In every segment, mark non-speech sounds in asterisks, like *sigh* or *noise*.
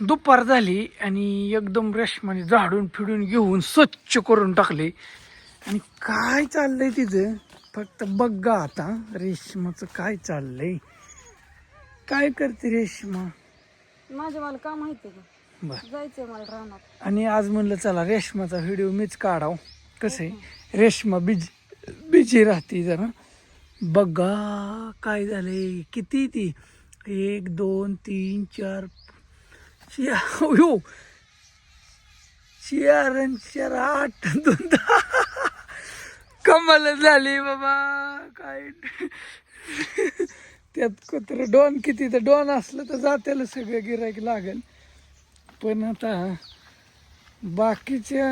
दुपार झाली आणि एकदम रेशमाने झाडून फिडून घेऊन स्वच्छ करून टाकले. आणि काय चाललंय तिचं फक्त बघा आता रेशमाचं काय चाललंय. काय करते रेशमा? माझ्या मला काम माहिती का बर. जायचंय मला रानात. आणि आज म्हणलं चला रेशमाचा व्हिडिओ मीच काढाव. कसं आहे? रेशमा बिज बिजी राहते जरा. बघा काय झालंय. किती ती? एक दोन तीन चार चार हो चार आणि चार आठ दोन दहा कमाल झाली बाबा काय? त्यात कुत्र डॉन किती तर डॉन असलं तर जात्याला सगळं गिरायक लागेल. पण आता बाकीच्या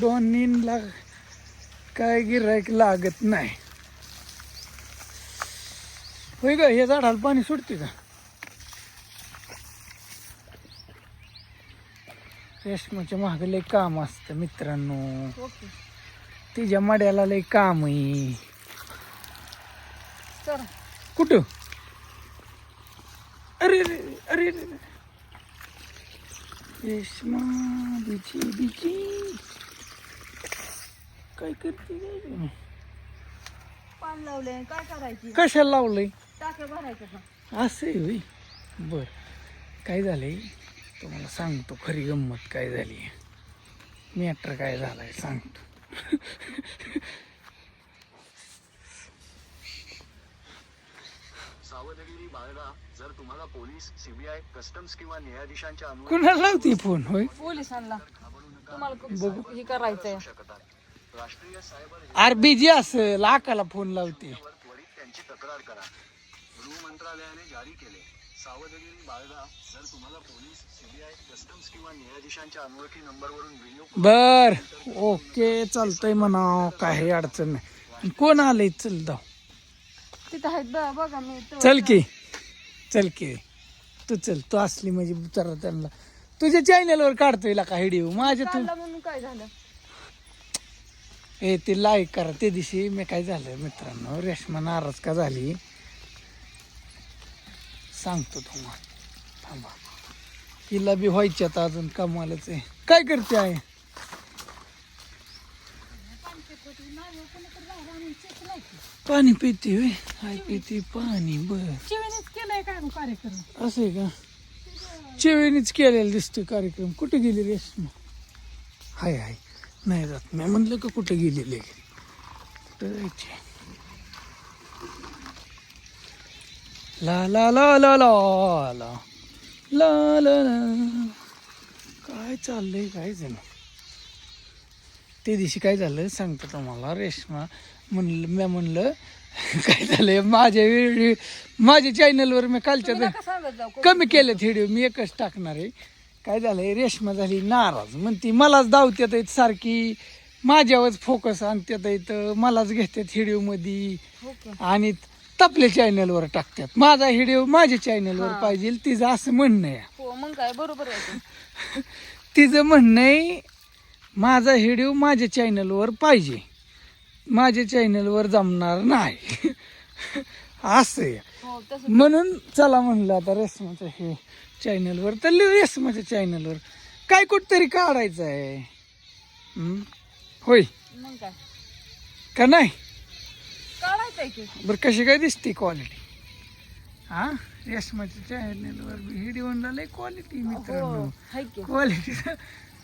दोन्हीला काय गिरायक लागत नाही. होय ग हे झाडाला पाणी सुटते का? रेशमाच्या मागे लय काम असतं मित्रांनो. तिच्या मड्याला लय काम आहे कुठं? अरे अरे अरे अरे. रेशमा बिची बिची. काय करते? पान लावले काय करायची? कशाला लावलंय? टाक्या भरायचं असं होय. बर. काय झालंय? तुम्हाला सांगतो खरी गंमत काय झाली मॅटर काय झालाय सांगतो. सावधगिरी बाळगा जर तुम्हाला पोलीस सीबीआय कस्टम्स किंवा न्यायाधीशांच्या कुणाला लावते फोन होय? पोलिसांना. तुम्हाला हे करायचंय. राष्ट्रीय सायबर आर बिजी असेल आकाला फोन लावते. वर त्वरित त्यांची तक्रार करा. गृह मंत्रालयाने जारी केले. सावधगिरी बाळगा. जर तुम्हाला पोलीस सीबीआय कस्टम्स किंवा न्यायाधीशांच्या अनोळखी नंबरवरून व्हिडिओ बर. ओके चालतंय म्हणा काही अडचण नाही. कोण आलंय? चल जाऊ. तिथं आहेत ब- बघा मी तो- चल की. चल की. तू चल तू असली म्हणजे जरा त्यांना. तुझ्या चॅनलवर काढतोय का व्हिडिओ माझ्या तू म्हणून काय झालं? ए ते लाईक करा. त्या दिवशी मी काय झालं मित्रांनो रेशमा नाराज का झाली? सांगतो तुम्हाला थांबा. तिला बी व्हायच्यात अजून कमालच आहे. काय करते आहे पाणी पिते होय? काय पिते पाणी बर. चिवेनेच केलंय काय कार्यक्रम असं आहे का? चेवेनीच केलेला दिसतोय कार्यक्रम. कुठे गेली रेश्मा हाय हाय. नाही जात. नाही म्हणलं का कुठे गेलेले तर ला ला ला ला ला ला ला ला काय चाललंय काय जण ते दिवशी काय झालं सांगतो तुम्हाला रेशमा म्हणलं मी म्हणलं काय झालंय माझ्या व्हिडिओ माझ्या चॅनलवर मी कालच्या कमी केलेत व्हिडिओ मी एकच टाकणार आहे. काय झालंय रेशमा झाली नाराज. म्हणती मलाच धावत्यात आहेत सारखी. माझ्यावरच फोकस आणत्यात आहेत. मलाच घेतात व्हिडिओमध्ये हो? आणि तपल्या चॅनलवर टाकतात. माझा व्हिडिओ माझ्या चॅनलवर. पाहिजे तिचं असं म्हणणं आहे. हो मग काय? बरोबर आहे ते. *laughs* तिचं म्हणणं आहे माझा व्हिडिओ माझ्या चॅनलवर पाहिजे. माझ्या चॅनलवर जमणार नाही. *laughs* असं आहे. हो तसं म्हणून चला म्हणलं आता रेशमाच्या हे चॅनलवर तर रेशमाच्या चॅनलवर काय कुठतरी काढायचं आहे. हं? होय. मग काय? का नाही? की? बरं कशी काय दिसते क्वालिटी हा? रेशमाच्या चॅनलवर व्हिडिओला लय क्वालिटी मित्रांनो. क्वालिटी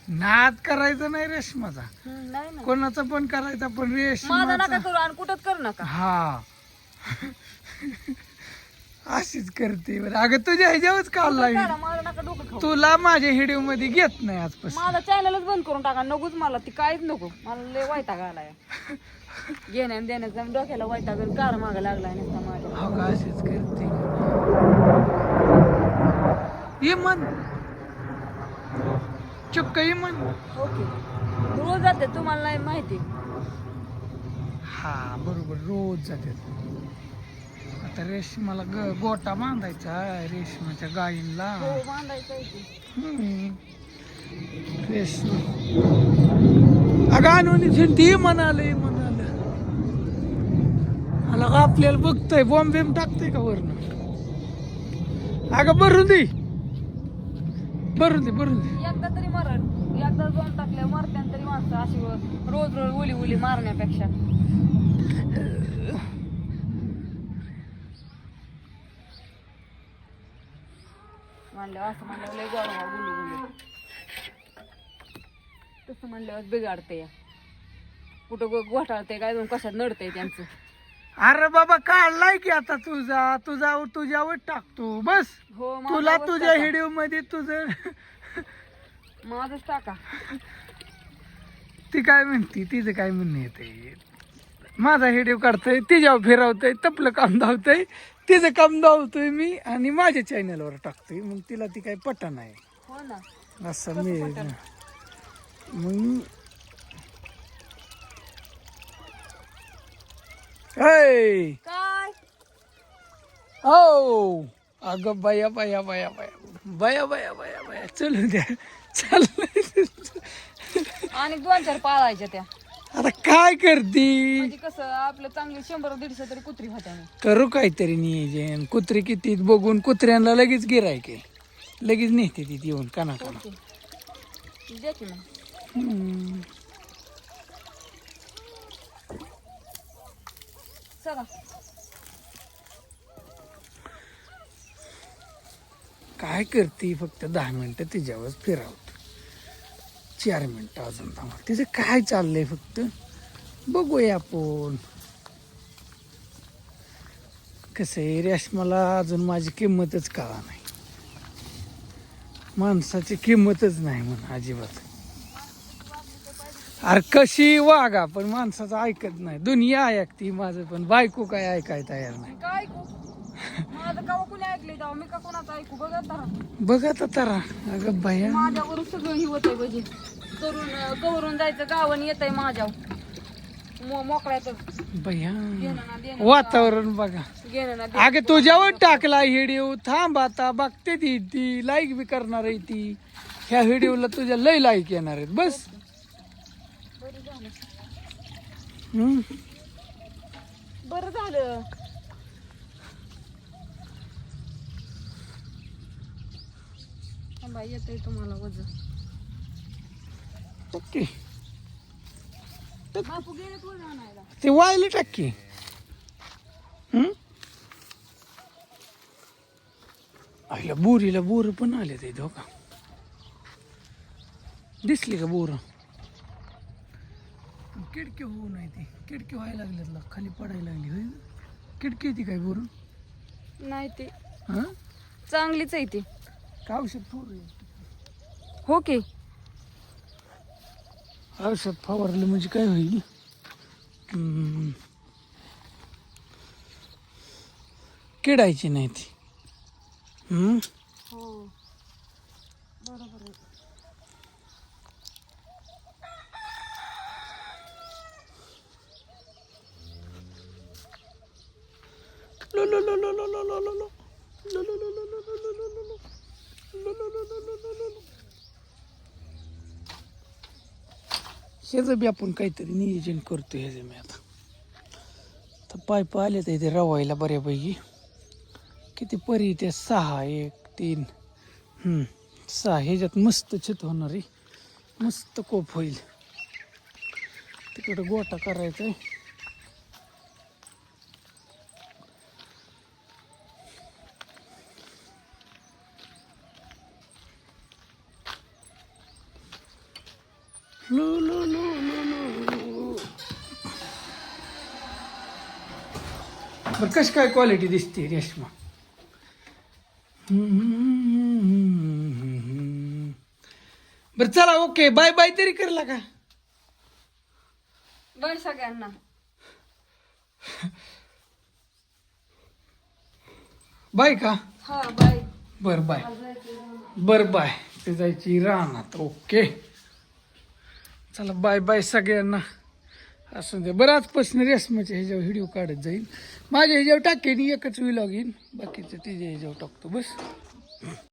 नाद करायचा नाही रेशमाचा कोणाचा पण करायचा पण माझा रेशमाचा नका करू आणि कुठंच करू नका. हा. अशीच करते. बरं अगं तुझ्या ह्याच्यावरच माझं डोकं खाऊ. तुला माझ्या व्हिडिओमध्ये घेत नाही आजपासून. माझा चॅनलच बंद करून टाका. नकोच मला ती काहीच नको. मला लय वैताग आलाय *laughs* घेण्या देण्याचा डोक्याला वैताग आणि कार मागा लागलाय नुसता माझ्या. हो का अशीच करते. ये मन चक्क ये मन ओके. रोज जाते तुम्हाला नाही माहिती. हा बरोबर रोज जाते. आता रेशमाला ग गोटा बांधायचा रेशमाच्या गायींला. हो बांधायचं आहे की. हम्म. रेशमा. अगं आणून ती म्हणाले का आपल्याला बघतोय बॉम्ब बिम टाकतोय का वरण अगं भरून दे. भरून दे भरून दे. एकदा तरी मरण एकदा दोन टाकल्या मरत्यान तरी माणसं अशी रोज रोज उली उली मारण्यापेक्षा. म्हणलं असं म्हणलं लय गोडवा गुलू गुलू तसं म्हणल्यावर बिघाडते या कुठं घोटाळते काय दोन कशात नडतंय त्यांचं? अरे बाबा काढलाय की आता तुझा. तुझा तुझ्यावर टाकतो. बस. हो तुला तुझ्या टाका. व्हिडिओमध्ये तुझं माझंच टाका. ती काय म्हणती? तिचं काय म्हणणं येते माझा व्हिडिओ काढतोय तिच्यावर फिरवतोय तपलं काम धावतोय तिचं काम धावतोय मी आणि माझ्या चॅनलवर टाकतोय. मग तिला ती काय पटा नाही हो ना. असं मी मग ऐ काय हो अगं बया बया बया बया. बया बया बया बया. चलू द्या. चाललंय आणि दोन चार पाळायच्या त्या. आता काय करती? म्हणजे कसं आपलं चांगली शंभर दीडशे तरी कुत्री होत्या ना. करू काहीतरी नियोजन. कुत्रे किती बघून कुत्र्यांना लगेच गिरायके लगेच नेते तिथे येऊन काना काना ओके. द्या की मग चला. काय करते फक्त दहा मिनटं तिच्यावर फिरावत. चार मिनटं अजून थांबा तिचं काय चाललंय फक्त? बघूया आपण. कसं आहे रेशमाला अजून माझी किंमतच कळा नाही. माणसाची किंमतच नाही म्हणा अजिबात. अरे कशी वागा पण माणसाचं ऐकत नाही. दुनिया ऐकती माझं पण बायको काय ऐकाय तयार नाही. काय ऐकू? माझं का कुणी ऐकले जाऊ मी का कोणाचं ऐकू? बघा तर बघ तरा अगं बाया. माझ्यावरून सगळं ही होतंय करून कवरून जायचं गावन येतंय माझ्यावर. मो मोकळ्याचं बया. घेणं ना देणं वातावरण बघा. घेणं ना अगे तुझ्यावर टाकला व्हिडिओ. थांब आता बघते ती ती लाईक बी करणार आहे ती. ह्या व्हिडिओला तुझ्या लय लाईक येणार आहेत. बस. हम्म. बरं झालं. थांबा येतंय तुम्हाला वजन. ओके. बापू गेले कोण आणायला? ते वायला टाक. की हम्म? आईला बोरीला बोर पण आले ते धोका दिसली का बोर? किडकी होऊ नाही ती. किडकी व्हायला लागल्यात ला, खाली पडायला लागली. होय किडकी ती काय बोर नाही ते. हा? चांगलीच आहे ती. का औषध फवारलं हो की. औषध फवारलं म्हणजे काय होईल. किडायची नाही ती. हम्म? हो. बरोबर ह्याचं बी आपण काहीतरी नियोजन करतो ह्याचं मी आता. तर पायप आले तर इथे रवायला बऱ्यापैकी. किती परी त्या सहा एक तीन. सहा. ह्याच्यात मस्त छत होणार आहे. मस्त कोप होईल. तिकडं गोटा करायचा आहे बरं कशी काय क्वालिटी दिसते रेशमा? बरं चला ओके बाय बाय तरी करला का? बाय सगळ्यांना. बाय का? हा बाय बर बाय बर बाय ते जायची रानात ओके चला बाय बाय सगळ्यांना. असं दे. बराच आजपासून रेशमाच्या ह्याच्यावर व्हिडिओ काढत जाईल माझ्या ह्याच्यावर टाकेन एकच व्हिलॉग येईन. बाकीचं तिच्या ह्याच्यावर टाकतो. बस.